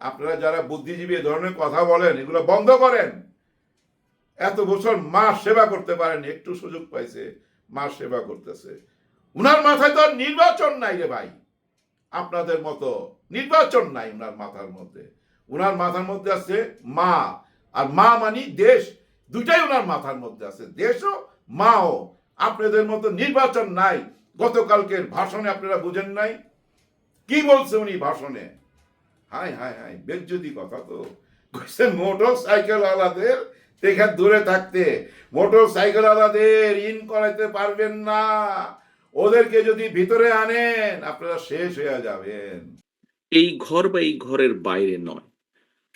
আপনারা যারা বুদ্ধিজীবী ধরনের কথা বলেন, এগুলো বন্ধ করেন। এত বছর মা সেবা করতে পারেন, একটু সুযোগ পাইছে, মা সেবা করতেছে। উনার মাথায় তো নির্বাচন নাই রে ভাই। আপনাদের মতো নির্বাচন নাই উনার মাথার মধ্যে। উনার মাথার মধ্যে আছে মা, আর মা মানি দেশ। দুটাই উনার মাথার মধ্যে আছে, দেশও, মাও। আপনাদের মতো নির্বাচন নাই। গতকালকের ভাষণে আপনারা বুঝেন নাই। কি বলছে উনি ভাষণে? হাই হাই হাই, বেজ্জতি কথা তো। কইছে মোটর সাইকেল আলাদের থেকে দূরে থাকতে মোটর সাইকেল আলাদের ইন করাইতে পারবেন না। ওদেরকে যদি ভিতরে আনেন, আপনারা শেষ হয়ে যাবেন। এই ঘর বা এই ঘরের বাইরে নয়,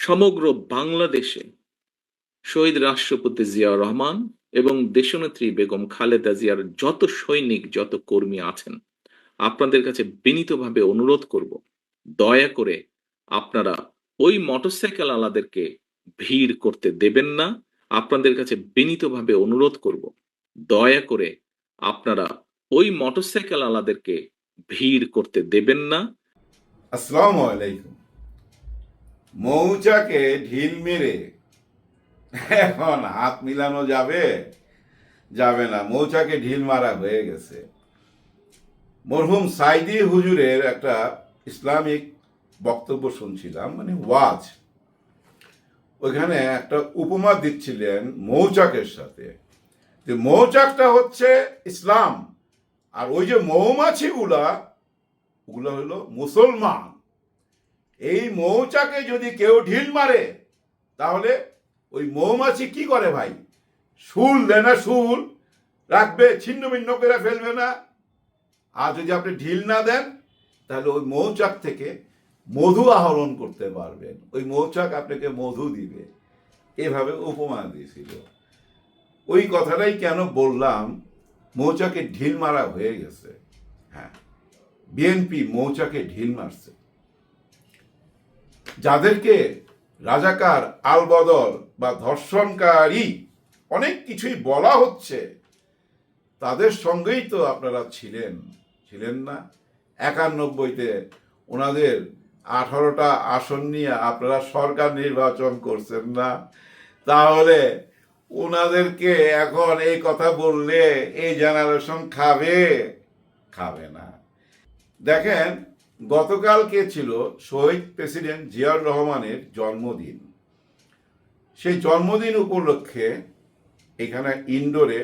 সমগ্র বাংলাদেশে শহীদ রাষ্ট্রপতি জিয়াউর রহমান এবং দেশনেত্রী বেগম খালেদা জিয়ার যত সৈনিক, যত কর্মী আছেন, আপনাদের কাছে বিনীতভাবে অনুরোধ করব, দয়া করে আপনারা ওই মোটরসাইকেল আলাদেরকে ভিড় করতে দেবেন না। আপনাদের কাছে বিনীতভাবে অনুরোধ করব, দয়া করে আপনারা ওই মোটরসাইকেল আলাদেরকে ভিড় করতে দেবেন না। আসসালামু আলাইকুম। মৌচাকে ঢিল মেরে এখন হাত মিলানো যাবে? যাবে না, মৌচাকে ঢিল মারা হয়ে গেছে। মরহুম সাইদি হুজুরের একটা ইসলামিক বক্তব্য শুনছিলাম মানে ওয়াজ। ওইখানে একটা উপমা দিচ্ছিলেন মৌচাকের সাথে, যে মৌচাকটা হচ্ছে ইসলাম, আর ওই যে মৌমাছিগুলা, ওগুলো হলো মুসলমান। এই মৌচাকে যদি কেউ ঢিল মারে, তাহলে ওই মৌমাছি কি করে ভাই? শুল দেয় না শুল, রাখবে, ছিন্ন ভিন্ন করে ফেলবে না। আর যদি আপনি ঢিল না দেন, তাহলে ওই মৌচাক থেকে মধু আহরণ করতে পারবেন। ওই মৌচাক আপনাকে মধু দিবে। এভাবে উপমা দিয়েছিল। ওই কথাটাই কেন বললাম? মৌচাকে ঢিল মারা হয়ে গেছে। হ্যাঁ বিএনপি মৌচাকে ঢিল মারছে। যাদেরকে রাজাকার, আলবদল বা ধর্ষণকারী অনেক কিছুই বলা হচ্ছে, তাদের সঙ্গেই তো আপনারা ছিলেন। ছিলেন না। একানব্বইতে ওনাদের আঠারোটা আসন নিয়ে আপনারা সরকার নির্বাচন করছেন না, তাহলে ওনাদেরকে এখন এই কথা বললে এই জেনারেশন খাবে? খাবে না। দেখেন গতকালকে ছিল? শহীদ প্রেসিডেন্ট জিয়াউর রহমানের জন্মদিন। সেই জন্মদিন উপলক্ষে এখানে ইন্ডোরে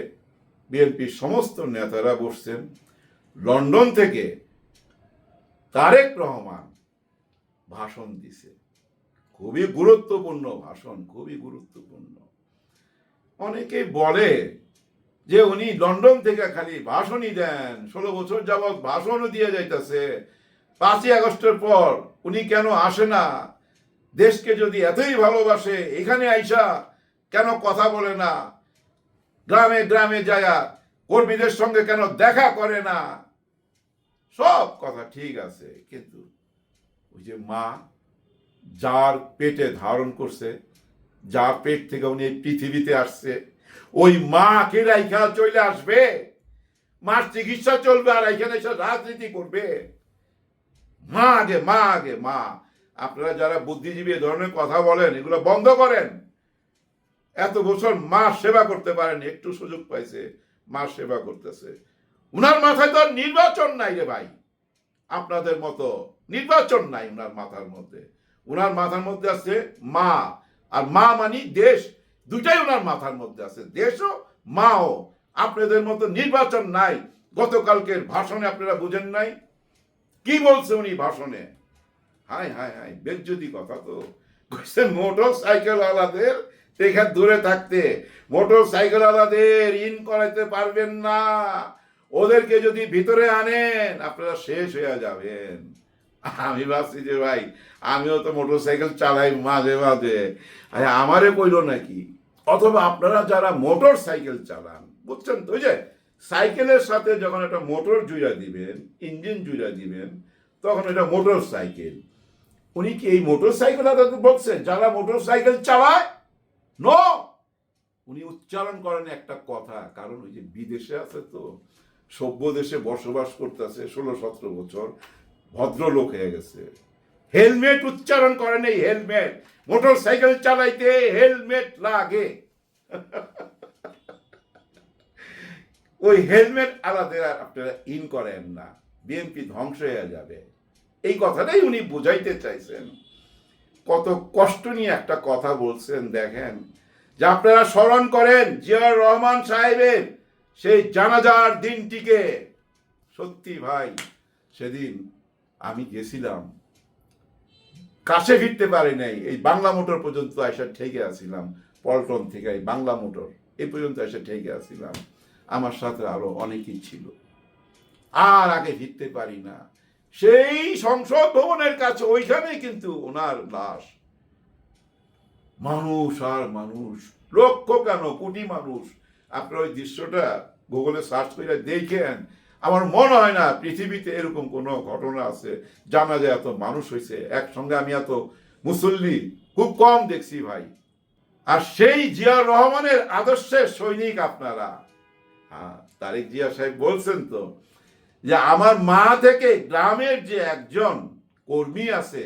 বিএনপির সমস্ত নেতারা বসছেন। লন্ডন থেকে তারেক রহমান ভাষণ দিছে। খুবই গুরুত্বপূর্ণ ভাষণ, খুবই গুরুত্বপূর্ণ। অনেকেই বলে যে উনি লন্ডন থেকে খালি ভাষণই দেন, ষোলো বছর যাবৎ ভাষণও দিয়ে যাইতেছে। পাঁচই আগস্টের পর উনি কেন আসে না? দেশকে যদি এতই ভালোবাসে, এখানে আইসা কেন কথা বলে না? গ্রামে গ্রামে যায়া কর্মীদের সঙ্গে কেন দেখা করে না? সব কথা ঠিক আছে, কিন্তু ওই যে মা যার পেটে ধারণ করছে, যার পেট থেকে উনি পৃথিবীতে আসছে, ওই মা কে রাইখা চলে আসবে। মার চিকিৎসা চলবে আর এখানে এসে রাজনীতি করবে। মা আগে মা আগে, মা। আপনারা যারা বুদ্ধিজীবী এ ধরনের কথা বলেন, এগুলো বন্ধ করেন। এত বছর মা সেবা করতে পারেন, একটু সুযোগ পাইছে, মা সেবা করতেছে। উনার মাথায় তো নির্বাচন নাই রে ভাই। আপনাদের মতো, নির্বাচন নাই ওনার মাথার মধ্যে। উনার মাথার মধ্যে আছে মা, আর মা মানি দেশ। দুটাই ওনার মাথার মধ্যে আছে, দেশও, মাও। আপনাদের মতো নির্বাচন নাই। গতকালকের ভাষণে আপনারা বুঝেন নাই। কি বলছে উনি ভাষণে? হাই হাই হাই বেজ্জতি কথা তো। কইছে মোটর সাইকেল আলাদের থেকে দূরে থাকতে মোটর সাইকেল আলাদের ইন করাইতে পারবেন না। ওদেরকে যদি ভিতরে আনেন, আপনারা শেষ হয়ে যাবেন। আমি ভাবছি যে, ভাই, আমিও তো মোটর সাইকেল চালাই মাঝে মাঝে। আরে, আমারে কইলো নাকি? অথবা আপনারা যারা মোটর সাইকেল চালান, বুঝছেন তো যে সাইকেলের সাথে যখন একটা মোটর জুড়া দিবেন, ইঞ্জিন জুড়া দিবেন, তখন এটা মোটর সাইকেল উনি কি এই মোটর সাইকেল বলছেন যারা মোটর সাইকেল চালায়, নো। উনি উচ্চারণ করেন একটা কথা, কারণ ওই যে বিদেশে আছে তো সভ্য দেশে বসবাস করতেছে ষোলো, সতেরো বছর, ভদ্রলোক হয়ে গেছে। হেলমেট উচ্চারণ করেন এই হেলমেট। মোটর সাইকেল চালাইতে হেলমেট লাগে। ওই হেলমেট আলাদা, আপনারা ইন করেন না। বিএনপি ধ্বংস হয়ে যাবে। এই কথাটাই উনি বুঝাইতে চাইছেন। কত কষ্ট নিয়ে একটা কথা বলছেন, দেখেন। যে আপনারা স্মরণ করেন, জিয়াউর রহমান সাহেবের সেই জানাজার দিনটিকে। সত্যি ভাই, সেদিন আমি গেছিলাম। কাছে ফিরতে পারি নাই। এই বাংলা মোটর পর্যন্ত এসে ঠেকে আসছিলাম পল্টন থেকে এই বাংলা মোটর এই পর্যন্ত এসে ঠেকে আসছিলাম আমার সাথে আরও অনেকেই ছিল। আর আগে ফিরতে পারি না। সেই সংসদ ভবনের কাছে ওইখানে কিন্তু ওনার লাশ। মানুষ আর মানুষ, লক্ষ কেন কোটি মানুষ আপনার ওই দৃশ্যটা গুগলে সার্চ করে দেখেন। আমার মনে হয় না পৃথিবীতে এরকম কোনো ঘটনা আছে জানা যায় এত মানুষ হয়েছে একসঙ্গে আমি এত মুসল্লি, খুব কম দেখছি ভাই। আর সেই জিয়া রহমানের আদর্শের সৈনিক আপনারা। হ্যাঁ তারেক জিয়া সাহেব বলছেন তো, যে আমার মা থেকে গ্রামের যে একজন কর্মী আছে,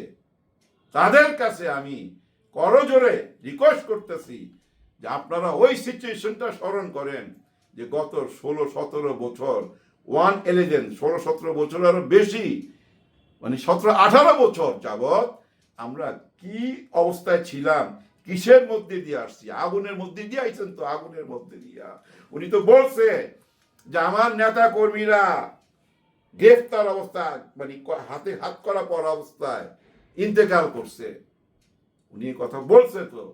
তাদের কাছে আমি করজোরে রিকোয়েস্ট করতেছি। যে আপনারা ওই সিচুয়েশনটা স্মরণ করেন যে গত ষোলো, সতেরো বছর ওয়ান এলিজেন ষোলো, সতেরো বছর আরও বেশি মানে সতেরো, আঠারো বছর যাবৎ আমরা কি অবস্থায় ছিলাম, কিসের মধ্যে দিয়ে আসছি? আগুনের মধ্যে দিয়ে আইছেন তো, আগুনের মধ্যে দিয়া। উনি তো বলছে যে আমার নেতা কর্মীরা গ্রেফতার অবস্থায় মানে হাতে হাত করা পর অবস্থায় ইন্তেকাল করছে। উনি কথা বলছে তো।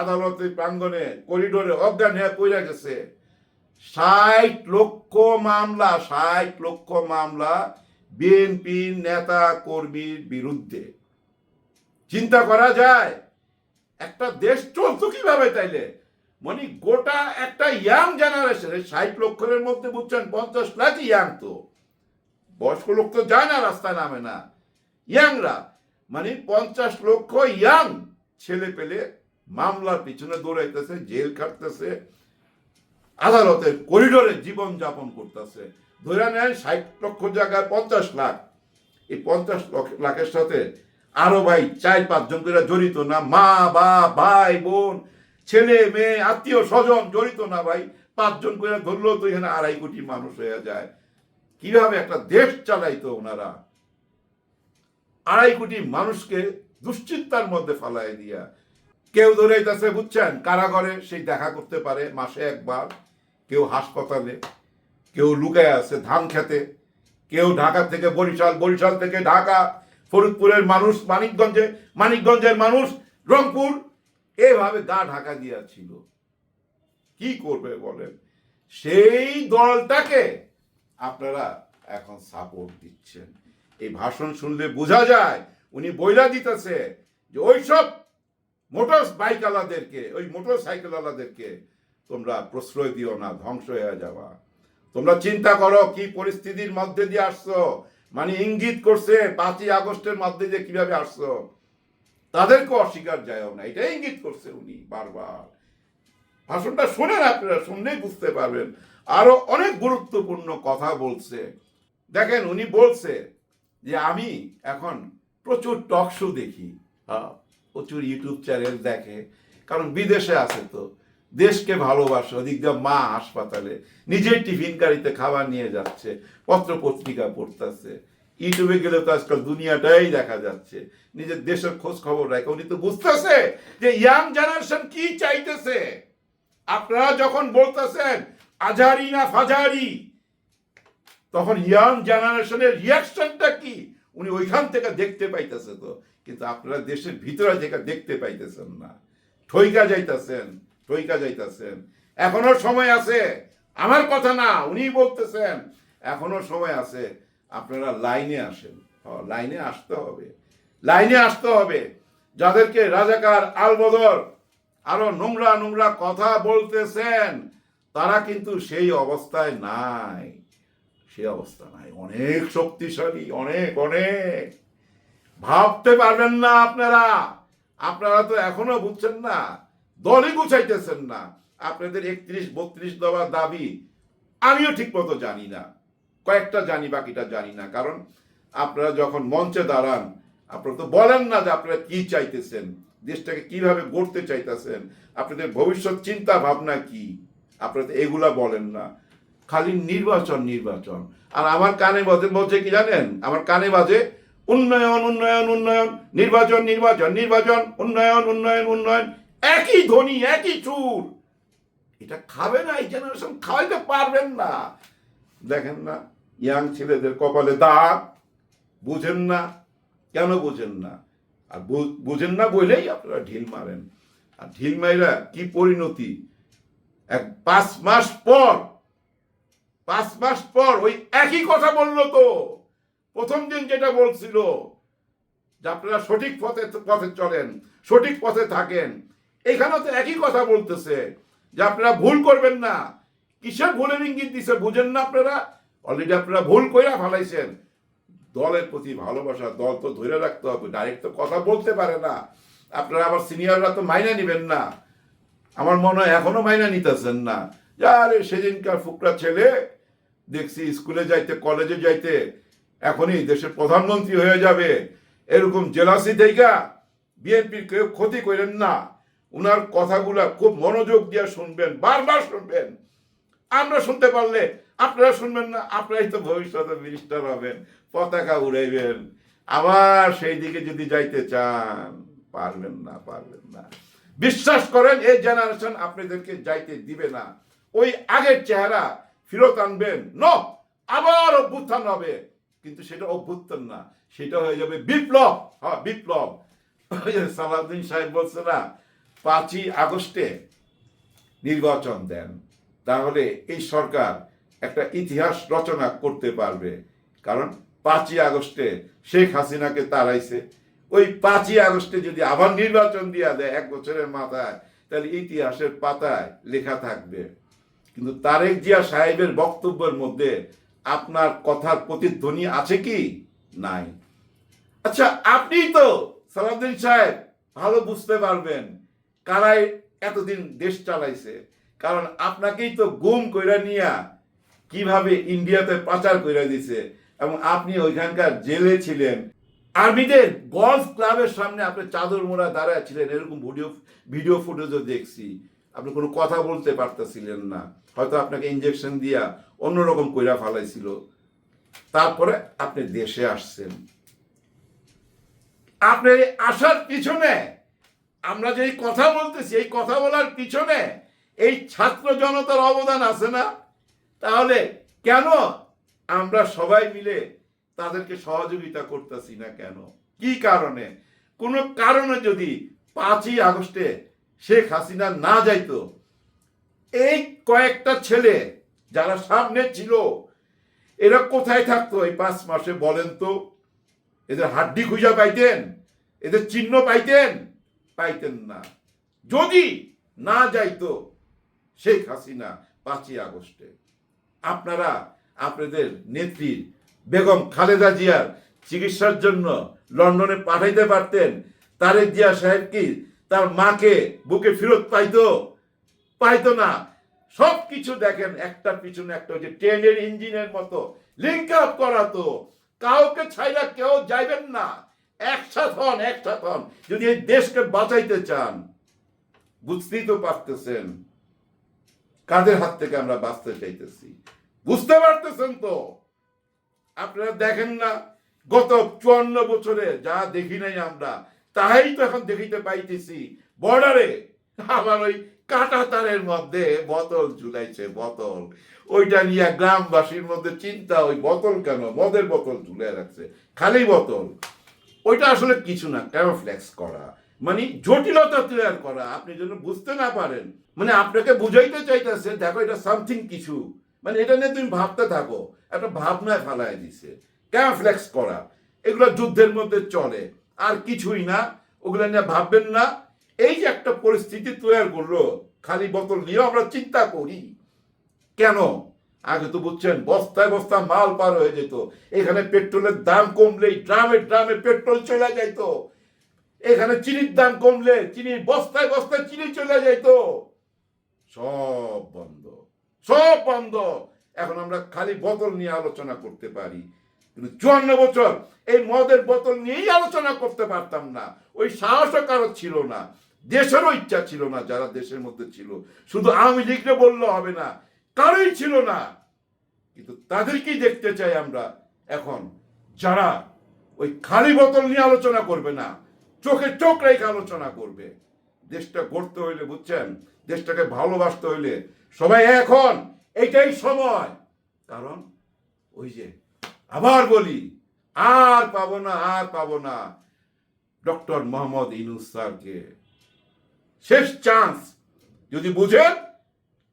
আদালতের প্রাঙ্গণে করিডোরে অজ্ঞান হয়ে পড়ে গেছে, ষাট লক্ষ মামলা, ষাট লক্ষ মামলা বিএনপি নেতা কর্মীর বিরুদ্ধে। চিন্তা করা যায়, একটা দেশ চলতো কীভাবে তাইলে? মানে গোটা একটা ইয়াং জেনারেশন ষাট লক্ষের মধ্যে বুঝছেন, পঞ্চাশ লাখ ইয়াং তো। বয়স্ক লোক তো যায় না, রাস্তায় নামে না। ইয়াংরা মানে পঞ্চাশ লক্ষ ইয়াং ছেলে পেলে মামলার পিছনে দৌড়াইতেছে, জেল খাটতেছে আদালতের করিডোরে জীবন যাপন করতেছে। ধরে নেন ষাট লক্ষ জায়গায় পঞ্চাশ লাখ। এই পঞ্চাশ লাখের সাথে আরও ভাই চার পাঁচজন জড়িত না, মা বা ভাই, বোন, ছেলে, মেয়ে, আত্মীয়, স্বজন জড়িত না ভাই। পাঁচজন করে ধরলেও তো এখানে আড়াই কোটি মানুষ হয়ে যায়। কীভাবে একটা দেশ চালাইতো ওনারা? আড়াই কোটি মানুষকে দুশ্চিন্তার মধ্যে ফালাই দিয়া। কেউ ধরেইতেছে বুঝছেন? কারাগারে সেই দেখা করতে পারে, মাসে একবার। কেউ হাসপাতালে, কেউ লুকায় আছে ধান খেতে। কেউ ঢাকা থেকে বরিশাল বরিশাল থেকে ঢাকা, ফরিদপুরের মানুষ, মানিকগঞ্জে, মানিকগঞ্জের মানুষ, রংপুর। এভাবে গা ঢাকা দিয়া ছিল কি করবে বলেন? সেই দলটাকে আপনারা এখন সাপোর্ট দিচ্ছেন। এই ভাষণ শুনলে বোঝা যায়, উনি বইলা দিতেছে যে ওইসব মোটর বাইকওয়ালাদেরকে ওই মোটর সাইকেলওয়ালাদেরকে তোমরা প্রশ্রয় দিও না ধ্বংস হয়ে যাওয়া। তোমরা চিন্তা করো কি পরিস্থিতির মধ্যে দিয়ে আসছো। মানে ইঙ্গিত করছে পাঁচই আগস্টের মধ্যে দিয়ে কীভাবে আসছো। তাদেরকে অস্বীকার যায়ও না। এটা ইঙ্গিত করছে উনি বারবার। ভাষণটা শোনেন আপনারা শুনলেই বুঝতে পারবেন। আরও অনেক গুরুত্বপূর্ণ কথা বলছে। দেখেন উনি বলছে যে আমি এখন প্রচুর টক শো দেখি। হ্যাঁ, প্রচুর ইউটিউব চ্যানেল দেখে, কারণ বিদেশে আছে তো। দেশকে ভালোবাসে, ওদিক দিয়ে মা হাসপাতালে, নিজের টিফিন গাড়িতে খাবার নিয়ে যাচ্ছে পত্র পত্রিকা পড়তেছে ইউটিউবে গেলে তো আজকাল দুনিয়াটাই দেখা যাচ্ছে। নিজের দেশের খোঁজ খবর রাখে। উনি তো বুঝতেছে যে ইয়াং জেনারেশন কি চাইতেছে। আপনারা যখন বলতেছেন, আজারি না ফাজারি? তখন ইয়াং জেনারেশনের রিয়াকশনটা কি? উনি ওইখান থেকে দেখতে পাইতেছে তো। কিন্তু আপনারা দেশের ভিতরে যেটা দেখতে পাইতেছেন না। ঠইকা যাইতেছেন ঠইকা যাইতেছেন। এখনও সময় আছে, আমার কথা না উনি বলতেছেন, এখনও সময় আছে, আপনারা লাইনে আসেন। লাইনে আসতে হবে। লাইনে আসতে হবে। যাদেরকে রাজাকার আলবদর আরও নোংরা নোংরা কথা বলতেছেন, তারা কিন্তু সেই অবস্থায় নাই। সে অবস্থা নাই। অনেক শক্তিশালী, অনেক অনেক। ভাবতে পারবেন না আপনারা। আপনারা তো এখনও বুঝছেন না, দলই গুছাইতেছেন না। আপনাদের একত্রিশ, বত্রিশ দেওয়ার দাবি আমিও ঠিক মতো জানি না। কয়েকটা জানি, বাকিটা জানি না। কারণ আপনারা যখন মঞ্চে দাঁড়ান, আপনারা তো বলেন না যে আপনারা কি চাইতেছেন, দেশটাকে কীভাবে গড়তে চাইতেছেন, আপনাদের ভবিষ্যৎ চিন্তা ভাবনা কি? আপনারা তো এগুলা বলেন না। খালি নির্বাচন নির্বাচন। আর আমার কানে বাজে বলছে কি জানেন? আমার কানে বাজে উন্নয়ন উন্নয়ন উন্নয়ন, নির্বাচন নির্বাচন নির্বাচন, উন্নয়ন উন্নয়ন উন্নয়ন, একই ধ্বনি, একই চুর এটা খাবে না, এই জেনারেশন খাওয়াইতে পারবেন না। দেখেন না ইয়াং ছেলেদের কপালে দাগ, বুঝেন না, কেন বুঝেন না? আর বুঝেন না বলেই আপনারা ঢিল মারেন। আর ঢিল মাইরা কি পরিণতি? এক পাঁচ মাস পর, পাঁচ মাস পর ওই একই কথা বলল তো। প্রথম দিন যেটা বলছিল যে আপনারা সঠিক পথে পথে চলেন, সঠিক পথে থাকেন। এখানেও তো একই কথা বলতেছে যে আপনারা ভুল করবেন না। কিসের ভুলের ইঙ্গিত দিছে বুঝেন না আপনারা? অলরেডি আপনারা ভুল কইরা ফেলাইছেন। দলের প্রতি ভালোবাসা, দল তো ধরে রাখতে হবে ডাইরেক্ট তো কথা বলতে পারে না। আপনারা আবার সিনিয়ররা তো মাইনা নিবেন না। আমার মনে হয় এখনও মাইনা নিতেছেন না। যে আরে সেদিনকার ফুকরা ছেলে, দেখছি স্কুলে যাইতে কলেজে যাইতে এখনই দেশের প্রধানমন্ত্রী হয়ে যাবে। এরকম জেলাসি থেকে বিএনপির কেউ ক্ষতি করেন না। উনার কথাগুলা খুব মনোযোগ দিয়ে শুনবেন, বারবার শুনবেন। আমরা শুনতে পারলে আপনারা শুনবেন না, আপনারাই তো ভবিষ্যতে মিনিস্টার হবেন, পতাকা উড়াইবেন। আবার সেই দিকে যদি যাইতে চান, পারবেন না পারবেন না। বিশ্বাস করেন, এই জেনারেশন আপনাদেরকে যাইতে দিবে না। ওই আগের চেহারা ফেরত আনবেন। ন আবার অভ্যুত্থান হবে। কিন্তু সেটা অভ্যুত্থান না। সেটা হয়ে যাবে বিপ্লব। হ্যাঁ বিপ্লব। সালাউদ্দিন সাহেব বলছে না, পাঁচই আগস্টে নির্বাচন দেন। তাহলে এই সরকার একটা ইতিহাস রচনা করতে পারবে। কারণ পাঁচই আগস্টে শেখ হাসিনাকে তাড়াইছে। ওই পাঁচই আগস্টে যদি আবার নির্বাচন দিয়া দেয় এক বছরের মাথায়, তাহলে ইতিহাসের পাতায় লেখা থাকবে। কিন্তু তারেক জিয়া সাহেবের বক্তব্যের মধ্যে আপনার কথার প্রতিধ্বনি আছে কি? নাই। আচ্ছা আপনি তো সালাউদ্দিন সাহেব, ভালো বুঝতে পারবেন কারাই এতদিন দেশ চালাইছে। কারণ আপনাকেই তো গুম কইরা নিয়া কীভাবে ইন্ডিয়াতে পাচার কইরা দিছে এবং আপনি ওইখানকার জেলে ছিলেন। আর্মিদের গলফ ক্লাবের সামনে আপনি চাদর মোড়া দাঁড়ায় ছিলেন, এরকম ভিডিও ভিডিও ফুটেজও দেখছি। আপনি কোনো কথা বলতে পারতেছিলেন না। হয়তো আপনাকে ইঞ্জেকশন দিয়া অন্যরকম কইরা ফালাইছিল। তারপরে আপনি দেশে আসছেন। আপনার এই আসার পিছনে আমরা যে কথা বলতেছি, এই কথা বলার পিছনে এই ছাত্র জনতার অবদান আছে না? তাহলে কেন আমরা সবাই মিলে তাদেরকে সহযোগিতা করতেছি না কেন? কি কারণে? কোনো কারণে যদি পাঁচই আগস্টে শেখ হাসিনা না যাইতো। এই কয়েকটা ছেলে যারা সামনে ছিল, এরা কোথায় থাকতো এই পাঁচ মাসে বলেন তো? এদের হাড্ডি খুঁজা পাইতেন? এদের চিহ্ন পাইতেন? পাইতেন না। যদি না যাইতো শেখ হাসিনা পাঁচই আগস্টে, আপনারা আপনাদের নেত্রী বেগম খালেদা জিয়ার চিকিৎসার জন্য লন্ডনে পাঠাইতে পারতেন, তারেক জিয়া সাহেব কি তার মাকে বুকে ফেরত পাইতো পাইতো না। সব কিছু দেখেন, একটা পিছনে একটা যে ট্রেনের ইঞ্জিনের মতো লিঙ্ক আপ করা তো। কাউকে ছাইরা কেউ যাইবেন না। একসাথ হন একসাথ হন। যদি এই দেশকে বাঁচাইতে চান, বুঝতেই তো পারতেছেন কাদের হাত থেকে আমরা বাঁচতে চাইতেছি। বুঝতে পারতেছেন তো? আপনারা দেখেন না, গত চুয়ান্ন বছরে যা দেখি নাই আমরা তাহাই তো এখন দেখিতে পাইতেছি। বর্ডারে আবার ওই কাটা তারের মধ্যে বোতল ঝুলাইছে, বোতল। ওইটা নিয়ে গ্রামবাসীর মধ্যে চিন্তা, ওই বোতল কেন? মদের বোতল ঝুলে রাখছে, খালি বোতল। ওইটা আসলে কিছু না, ক্যামোফ্লেক্স করা। মানে জটিলতা তৈরি করা, আপনি যেন বুঝতে না পারেন। মানে আপনাকে বুঝাইতে চাইতেছে, দেখো এটা সামথিং কিছু। মানে এটা নিয়ে তুমি ভাবতে থাকো, একটা ভাবনায় ফেলায় দিছে। ক্যামোফ্লেক্স করা, এগুলো যুদ্ধের মধ্যে চলে। আর কিছুই না। ওগুলো নিয়ে ভাববেন না। এই যে একটা পরিস্থিতি তৈরি করল, খালি বোতল নিয়েও আমরা চিন্তা করি। কেন? আগে তো বুঝছেন, বস্তায় বস্তা মাল পার হয়ে যেত। এখানে পেট্রোলের দাম কমলেই ড্রামে ড্রামে পেট্রোল চলে যাইত। এখানে চিনির দাম কমলে চিনি বস্তায় বস্তায় চিনি চলে যাইত। সব বন্ধ। সব বন্ধ। এখন আমরা খালি বোতল নিয়ে আলোচনা করতে পারি। কিন্তু চুয়ান্ন বছর এই মদের বোতল নিয়েই আলোচনা করতে পারতাম না। ওই সাহসও কারও ছিল না, দেশেরও ইচ্ছা ছিল না যারা দেশের মধ্যে ছিল। শুধু আমি লিখলে বললে হবে না, কারোই ছিল না। কিন্তু তাদেরকেই দেখতে চাই আমরা এখন, যারা ওই খালি বোতল নিয়ে আলোচনা করবে না, চোখে চোখ রেখে আলোচনা করবে। দেশটা গড়তে হইলে, বুঝছেন? দেশটাকে ভালোবাসতে হইলে সবাই এখন এইটাই সময়। কারণ ওই যে আবার বলি, আর পাবো না, আর পাবো না। ডক্টর মোহাম্মদ ইনুস স্যারকে শেষ চান্স। যদি বুঝেন,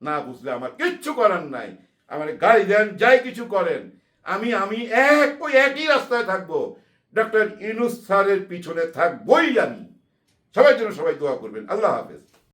না বুঝলে আমার কিচ্ছু করার নাই। আমার গাড়ি দেন, যাই কিছু করেন। আমি আমি এক, ওই একই রাস্তায় থাকব। ডক্টর ইনুস স্যারের পিছনে থাকবই আমি। সবাই জন্য সবাই দোয়া করবেন। আল্লাহ হাফেজ।